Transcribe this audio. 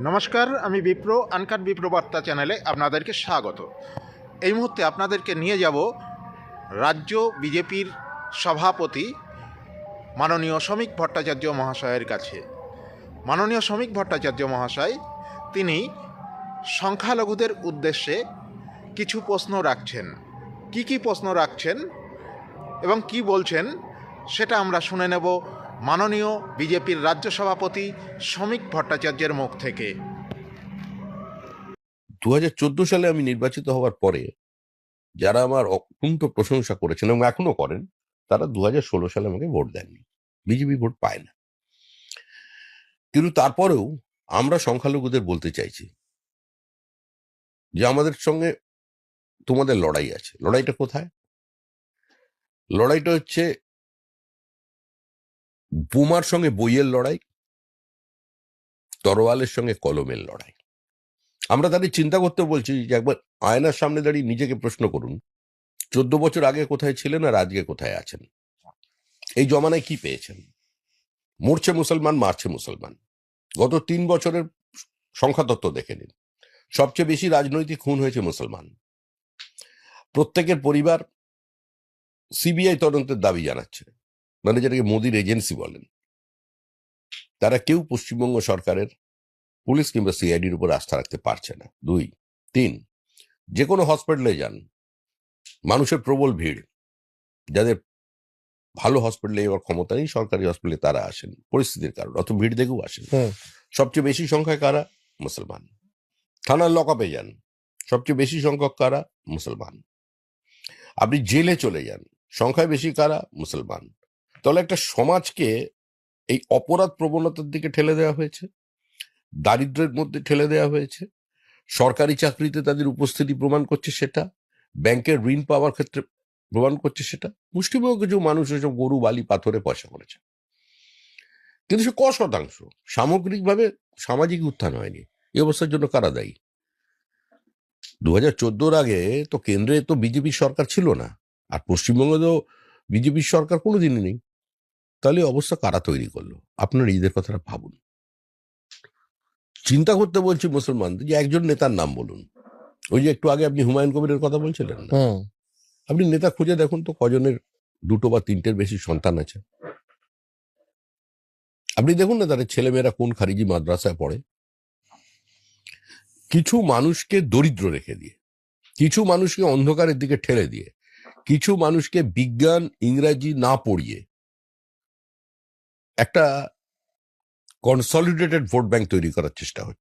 নমস্কার, আমি বিপ্র, আনকাট বিপ্র বার্তা চ্যানেলে আপনাদেরকে স্বাগত। এই মুহূর্তে আপনাদেরকে নিয়ে যাব রাজ্য বিজেপির সভাপতি মাননীয় শ্রমিক ভট্টাচার্য মহাশয়ের কাছে। মাননীয় শ্রমিক ভট্টাচার্য মহাশয়, তিনি সংখ্যালঘুদের উদ্দেশ্যে কিছু প্রশ্ন রাখছেন। কি কি প্রশ্ন রাখছেন এবং কি বলছেন, সেটা আমরা শুনে নেব। মাননীয় বিজেপির রাজ্য সভাপতি শ্রমিক ভট্টাচার্যের মুখ থেকে। দুহাজার চোদ্দ সালে আমি নির্বাচিত হওয়ার পরে যারা আমার অকুণ্ঠ প্রশংসা করেছেন এবং এখনও করেন, তারা দুহাজার ষোলো সালে আমাকে ভোট দেননি। বিজেপি ভোট পায় না। কিন্তু তারপরেও আমরা সংখ্যালঘুদের বলতে চাইছি যে আমাদের সঙ্গে তোমাদের লড়াই আছে। লড়াইটা কোথায়? লড়াইটা হচ্ছে বোমার সঙ্গে বইয়ের লড়াই, তরোয়ালের সঙ্গে কলমের লড়াই। আমরা তাদের চিন্তা করতে বলছি যে একবার আয়নার সামনে দাঁড়িয়ে নিজেকে প্রশ্ন করুন, চোদ্দ বছর আগে কোথায় ছিলেন আর আজকে কোথায় আছেন? এই জমানায় কি পেয়েছেন? মরছে মুসলমান, মারছে মুসলমান। গত তিন বছরের সংখ্যাতত্ত্ব দেখে নিন। সবচেয়ে বেশি রাজনৈতিক খুন হয়েছে মুসলমান। প্রত্যেকের পরিবার সিবিআই তদন্তের দাবি জানাচ্ছে। মানে যেটাকে মোদির এজেন্সি বলেন। তারা কেউ পশ্চিমবঙ্গ সরকারের পুলিশ কিংবা সিআইডির উপর আস্থা রাখতে পারছে না। দুই। তিন যে কোনো হসপিটালে যান মানুষের প্রবল ভিড় যাদের ভালো হসপিটালে যাওয়ার ক্ষমতা নেই সরকারি হসপিটালে তারা আসেন পরিস্থিতির কারণ অত ভিড় দেখেও আসেন। হুম। সবচেয়ে বেশি সংখ্যায় কারা? মুসলমান। থানার লকআপে যান সবচেয়ে বেশি সংখ্যক কারা? মুসলমান। আপনি জেলে চলে যান সংখ্যায় বেশি কারা? মুসলমান। তাহলে একটা সমাজকে এই অপরাধ প্রবণতার দিকে ঠেলে দেওয়া হয়েছে দারিদ্র্যের মধ্যে ঠেলে দেওয়া হয়েছে, সরকারি চাকরিতে তাদের উপস্থিতি প্রমাণ করছে সেটা, ব্যাংকের ঋণ পাওয়ার ক্ষেত্রে প্রমাণ করছে সেটা মুষ্টিমেয় কিছু মানুষ এসব গরু, বালি, পাথরে পয়সা করেছে। কিন্তু সে ক শতাংশ? সামগ্রিকভাবে সামাজিক উত্থান হয়নি। এই অবস্থার জন্য কারা দায়ী? দু হাজার চোদ্দোর আগে তো কেন্দ্রে তো বিজেপি সরকার ছিল না। আর পশ্চিমবঙ্গে তো বিজেপির সরকার কোনোদিনই নেই। তাহলে অবস্থা কারা তৈরি করল? আপনার ঈদের কথাটা ভাবুন। চিন্তা করতে বলছি মুসলমানদের যে একজন নেতার নাম বলুন। ওই যে একটু আগে আপনি হুমায়ুন কবিরের কথা বলছিলেন আপনি নেতা খুঁজে দেখুন তো কজনের দুটো বা তিনটের বেশি সন্তান আছে। আপনি দেখুন না তাদের ছেলেমেয়েরা কোন খারিজি মাদ্রাসায় পড়ে? কিছু মানুষকে দরিদ্র রেখে দিয়ে কিছু মানুষকে অন্ধকারের দিকে ঠেলে দিয়ে কিছু মানুষকে বিজ্ঞান ইংরাজি না পড়িয়ে একটা কনসলিডেটেড ভোট ব্যাংক তৈরি করার চেষ্টা হচ্ছে।